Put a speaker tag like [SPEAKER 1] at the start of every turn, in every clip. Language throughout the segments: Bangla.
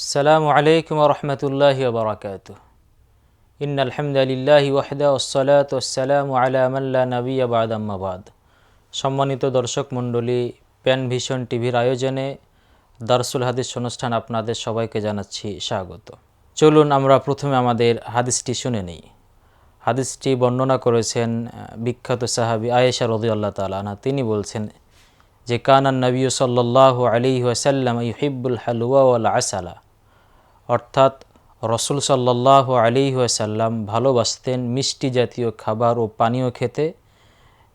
[SPEAKER 1] আসসালামু আলাইকুম রহমতুল্লাহি বারাকাত ইন আলহামদুলিল্লাহ ওয়াহদা ওসালাত ওসালাম আলামাল্লা নবী আবাদাম্মাবাদ সম্মানিত দর্শক মণ্ডলী, প্যান ভিশন টিভির আয়োজনে দারসুল হাদিস অনুষ্ঠান আপনাদের সবাইকে জানাচ্ছি স্বাগত। চলুন আমরা প্রথমে আমাদের হাদিসটি শুনে নিই। হাদিসটি বর্ণনা করেছেন বিখ্যাত সাহাবি আয়েশা রদি আল্লাহ তালানা তিনি বলছেন যে, কানান নবী সাল্লাহ আলী ওয়াসাল্লাম ইহিবুল হালুয়া ওয়াল আসালা। অর্থাৎ রসুল সাল্লাহ আলী ওয়াসাল্লাম ভালোবাসতেন মিষ্টি জাতীয় খাবার ও পানীয় খেতে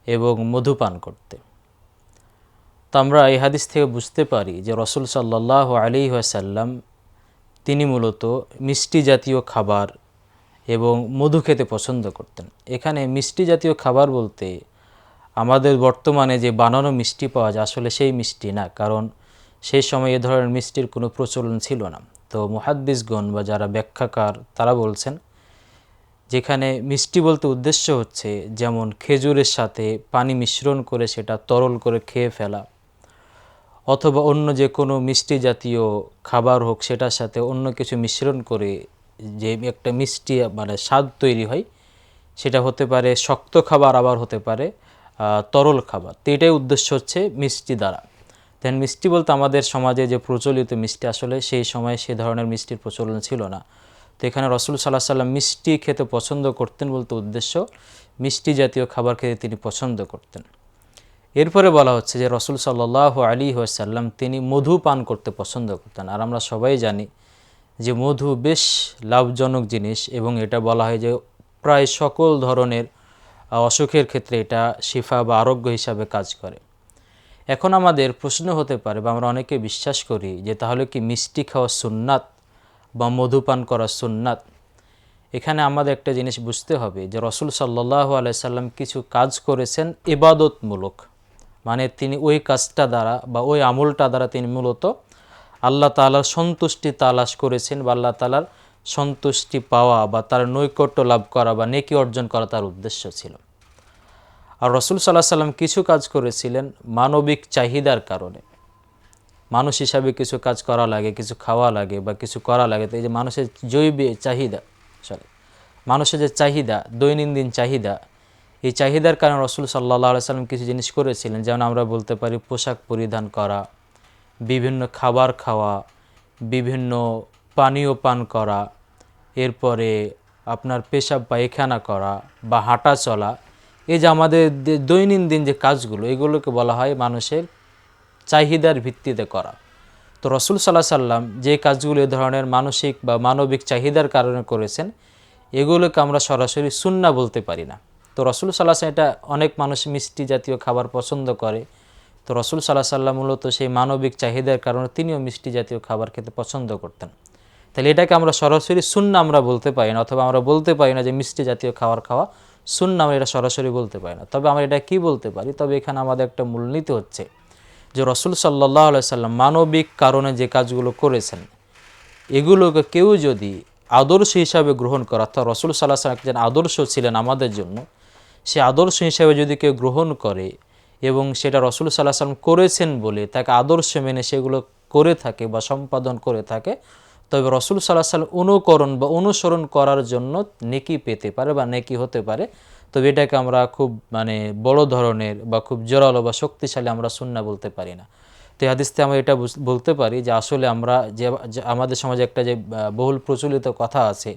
[SPEAKER 1] এবং মধুপান করতে। তো আমরা এই হাদিস থেকে বুঝতে পারি যে রসুল সাল্লাহ আলী ওয়াসাল্লাম তিনি মূলত মিষ্টি জাতীয় খাবার এবং মধু খেতে পছন্দ করতেন। এখানে মিষ্টি জাতীয় খাবার বলতে আমাদের বর্তমানে যে বানানো মিষ্টি পাওয়া যায়, আসলে সেই মিষ্টি না, কারণ সেই সময় এ ধরনের মিষ্টির কোনো প্রচলন ছিল না। তো মুহাদ্দিসগণ বা যারা ব্যাখ্যাকার, তারা বলছেন, যেখানে মিষ্টি বলতে উদ্দেশ্য হচ্ছে যেমন খেজুরের সাথে পানি মিশ্রণ করে সেটা তরল করে খেয়ে ফেলা, অথবা অন্য যে কোনো মিষ্টি জাতীয় খাবার হোক সেটার সাথে অন্য কিছু মিশ্রণ করে যে একটা মিষ্টি মানে স্বাদ তৈরি হয়, সেটা হতে পারে শক্ত খাবার আবার হতে পারে তরল খাবার। তো এটাই উদ্দেশ্য হচ্ছে মিষ্টি দ্বারা। দেন মিষ্টি বলতে আমাদের সমাজে যে প্রচলিত মিষ্টি আসলে সেই সময় সে ধরনের মিষ্টির প্রচলন ছিল না। তো এখানে রসুল সাল্লাহ সাল্লাম মিষ্টি খেতে পছন্দ করতেন বলতে উদ্দেশ্য, মিষ্টি জাতীয় খাবার খেতে তিনি পছন্দ করতেন। এরপরে বলা হচ্ছে যে রসুল সাল্লাহ আলী ওয়াসাল্লাম তিনি মধু পান করতে পছন্দ করতেন। আর আমরা সবাই জানি যে মধু বেশ লাভজনক জিনিস এবং এটা বলা হয় যে প্রায় সকল ধরনের অসুখের ক্ষেত্রে এটা শিফা বা আরোগ্য হিসাবে কাজ করে। এখন আমাদের প্রশ্ন হতে পারে, বা আমরা অনেকে বিশ্বাস করি যে তাহলে কি মিষ্টি খাওয়া সুন্নাত বা মধুপান করা সুন্নাত? এখানে আমাদের একটা জিনিস বুঝতে হবে যে রসুল সাল্লাহ আলাইসাল্লাম কিছু কাজ করেছেন এবাদতমূলক মানে তিনি ওই কাজটা দ্বারা বা ওই আমলটা দ্বারা তিনি মূলত আল্লাহ তালার সন্তুষ্টি তালাশ করেছেন বা আল্লাহ তালার সন্তুষ্টি পাওয়া বা তার নৈকট্য লাভ করা বা নেকি অর্জন করা তার উদ্দেশ্য ছিল। আর রসুল সাল্লাহ সাল্লাম কিছু কাজ করেছিলেন মানবিক চাহিদার কারণে। মানুষ হিসাবে কিছু কাজ করা লাগে, কিছু খাওয়া লাগে বা কিছু করা লাগে, তো এই যে মানুষের জৈবিক চাহিদা সরি মানুষের যে চাহিদা, দৈনন্দিন চাহিদা, এই চাহিদার কারণে রসুল সাল্লাহ সাল্লাম কিছু জিনিস করেছিলেন। যেমন আমরা বলতে পারি পোশাক পরিধান করা, বিভিন্ন খাবার খাওয়া, বিভিন্ন পানীয় পান করা, এরপরে আপনার পেশাব পায়খানা করা বা হাঁটা চলা এই যে আমাদের দৈনন্দিন যে কাজগুলো, এগুলোকে বলা হয় মানুষের চাহিদার ভিত্তিতে করা। তো রসুল সাল্লাহ সাল্লাম যে কাজগুলো এ ধরনের মানসিক বা মানবিক চাহিদার কারণে করেছেন, এগুলোকে আমরা সরাসরি সুন্না বলতে পারি না। তো রসুল সাল্লাহ এটা অনেক মানুষ মিষ্টি জাতীয় খাবার পছন্দ করে। তো রসুল সাল্লাহ সাল্লাম মূলত সেই মানবিক চাহিদার কারণে তিনিও মিষ্টি জাতীয় খাবার খেতে পছন্দ করতেন। তাহলে এটাকে আমরা সরাসরি শূন্য আমরা বলতে পারি না, অথবা আমরা বলতে পারি না যে মিষ্টি জাতীয় খাবার খাওয়া শূন্য আমরা এটা সরাসরি বলতে পারি না। তবে আমরা এটা কি বলতে পারি? তবে এখানে আমাদের একটা মূলনীতি হচ্ছে যে রসুল সাল্লাহ সাল্লাম মানবিক কারণে যে কাজগুলো করেছেন, এগুলোকে কেউ যদি আদর্শ হিসাবে গ্রহণ করে, অর্থাৎ রসুল সাল্লাহ সাল্লাম একজন আদর্শ ছিলেন আমাদের জন্য, সে আদর্শ হিসাবে যদি কেউ গ্রহণ করে এবং সেটা রসুল সাল্লাহ সাল্লাম করেছেন বলে তাকে আদর্শ মেনে সেগুলো করে থাকে বা সম্পাদন করে থাকে তবে রসুল সাল্লাহ সাল্লাম অনুকরণ বা অনুসরণ করার জন্য নেকি পেতে পারে বা নেকি হতে পারে। তবে এটাকে আমরা খুব মানে বড় ধরনের বা খুব জোরালো বা শক্তিশালী আমরা সুন্না বলতে পারি না। তো হাদিসতে আমরা এটা বলতে পারি যে আসলে আমরা যে আমাদের সমাজে একটা যে বহুল প্রচলিত কথা আছে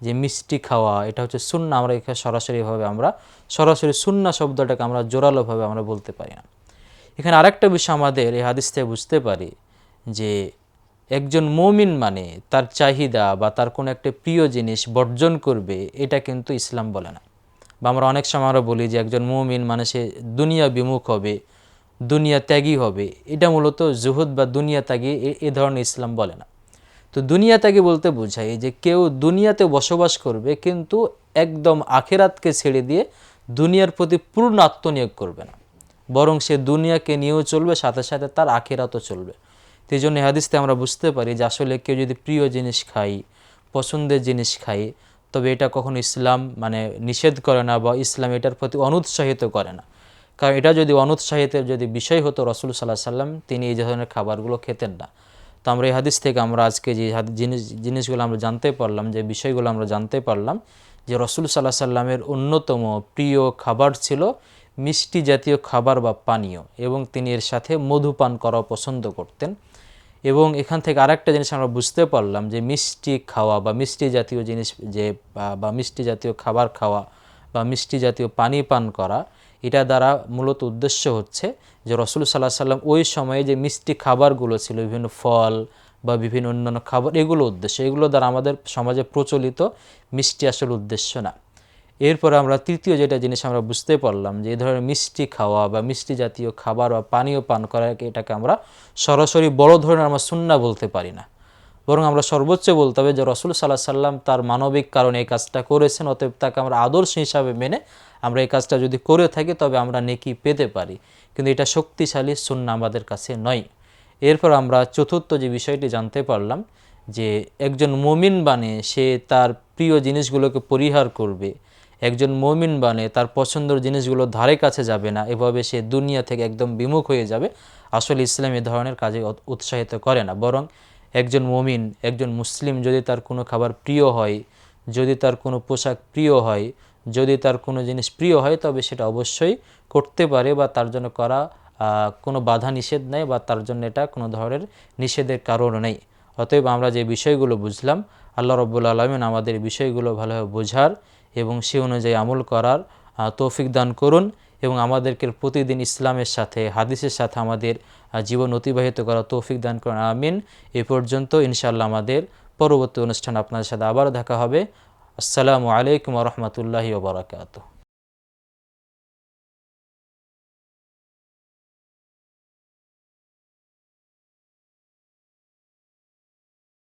[SPEAKER 1] যে মিষ্টি খাওয়া, এটা হচ্ছে সুন্না, আমরা এখানে সরাসরিভাবে আমরা, সরাসরি সুন্না শব্দটাকে আমরা জোরালোভাবে আমরা বলতে পারি না। এখানে আরেকটা বিষয় আমাদের এই হাদিস থেকে বুঝতে পারি যে একজন মমিন মানে তার চাহিদা বা তার কোনো একটা প্রিয় জিনিস বর্জন করবে, এটা কিন্তু ইসলাম বলে না। বা আমরা অনেক সময় আমরা বলি যে একজন মমিন মানে সে দুনিয়া বিমুখ হবে, দুনিয়া ত্যাগী হবে। এটা মূলত জুহুদ বা দুনিয়া ত্যাগী এ- ধরনের ইসলাম বলে না। তো দুনিয়া ত্যাগী বলতে বোঝায় যে কেউ দুনিয়াতে বসবাস করবে কিন্তু একদম আখেরাতকে ছেড়ে দিয়ে দুনিয়ার প্রতি পূর্ণ আত্মনিয়োগ করবে না। বরং সে দুনিয়াকে নিয়েও চলবে, সাথে সাথে তার আখেরাতও চলবে। তো এই জন্য হাদিসতে আমরা বুঝতে পারি যে আসলে কেউ যদি প্রিয় জিনিস খাই পছন্দের জিনিস খাই তবে এটা কখনো ইসলাম মানে নিষেধ করে না বা ইসলাম এটার প্রতি অনুৎসাহিত করে না। কারণ এটা যদি অনুৎসাহিতের যদি বিষয় হতো রসুল সাল্লাহ সাল্লাম, তিনি এই ধরনের খাবারগুলো খেতেন না। তো আমরা এই হাদিস থেকে আমরা আজকে যে জিনিস, জিনিসগুলো আমরা জানতে পারলাম, যে বিষয়গুলো আমরা জানতে পারলাম, যে রসুল সাল্লাহ সাল্লামের অন্যতম প্রিয় খাবার ছিল মিষ্টি জাতীয় খাবার বা পানীয় এবং তিনি এর সাথে মধু পান করাও পছন্দ করতেন। এবং এখান থেকে আরেকটা জিনিস আমরা বুঝতে পারলাম যে মিষ্টি খাওয়া বা মিষ্টি জাতীয় জিনিস যে, বা- মিষ্টি জাতীয় খাবার খাওয়া বা মিষ্টি জাতীয় পানি পান করা, এটা দ্বারা মূলত উদ্দেশ্য হচ্ছে যে রসুল সাল্লাহ সাল্লাম ওই সময়ে যে মিষ্টি খাবারগুলো ছিল, বিভিন্ন ফল বা বিভিন্ন অন্যান্য খাবার, এগুলো উদ্দেশ্য, এগুলো দ্বারা আমাদের সমাজে প্রচলিত মিষ্টি আসল উদ্দেশ্য না। এরপরে আমরা তৃতীয় যেটা জিনিস আমরা বুঝতে পারলাম যে এই ধরনের মিষ্টি খাওয়া বা মিষ্টি জাতীয় খাবার বা পানীয় পান করা এটাকে আমরা সরাসরি বড় ধরনের আমরা সুন্না বলতে পারি না। বরং আমরা সর্বোচ্চ বলতে হবে যে রসুল সাল্লাহ সাল্লাম তার মানবিক কারণে এই কাজটা করেছেন, অতএব তাকে আমরা আদর্শ হিসাবে মেনে আমরা এই কাজটা যদি করে থাকি তবে আমরা নেকি পেতে পারি। কিন্তু এটা শক্তিশালী সুন্না আমাদের কাছে নয়। এরপর আমরা চতুর্থ যে বিষয়টি জানতে পারলাম যে একজন মমিন বানে সে তার প্রিয় জিনিসগুলোকে পরিহার করবে একজন মমিন বানে, তার পছন্দের জিনিসগুলো ধারে কাছে যাবে না, এভাবে সে দুনিয়া থেকে একদম বিমুখ হয়ে যাবে। আসলে ইসলাম এ ধরনের কাজে উৎসাহিত করে না, বরং একজন মমিন, একজন মুসলিম যদি তার কোনো খাবার প্রিয় হয়, যদি তার কোনো পোশাক প্রিয় হয়, যদি তার কোনো জিনিস প্রিয় হয়, তবে সেটা অবশ্যই করতে পারে বা তার জন্য করা কোনো বাধা নিষেধ নেই বা তার জন্য এটা কোনো ধরনের নিষেধের কারণ নেই। অতএব আমরা যে বিষয়গুলো বুঝলাম, আল্লাহ রব্বুল আলমিন আমাদের বিষয়গুলো ভালোভাবে বোঝার এবং সে অনুযায়ী আমল করার তৌফিক দান করুন এবং আমাদেরকে প্রতিদিন ইসলামের সাথে, হাদিসের সাথে আমাদের জীবন অতিবাহিত করা তৌফিক দান করুন। আমিন। এ পর্যন্ত ইনশাল্লাহ আমাদের পরবর্তী অনুষ্ঠান আপনাদের সাথে আবার দেখা হবে। আসসালামু আলাইকুম রহমতুল্লাহি ওবরাকাতুহ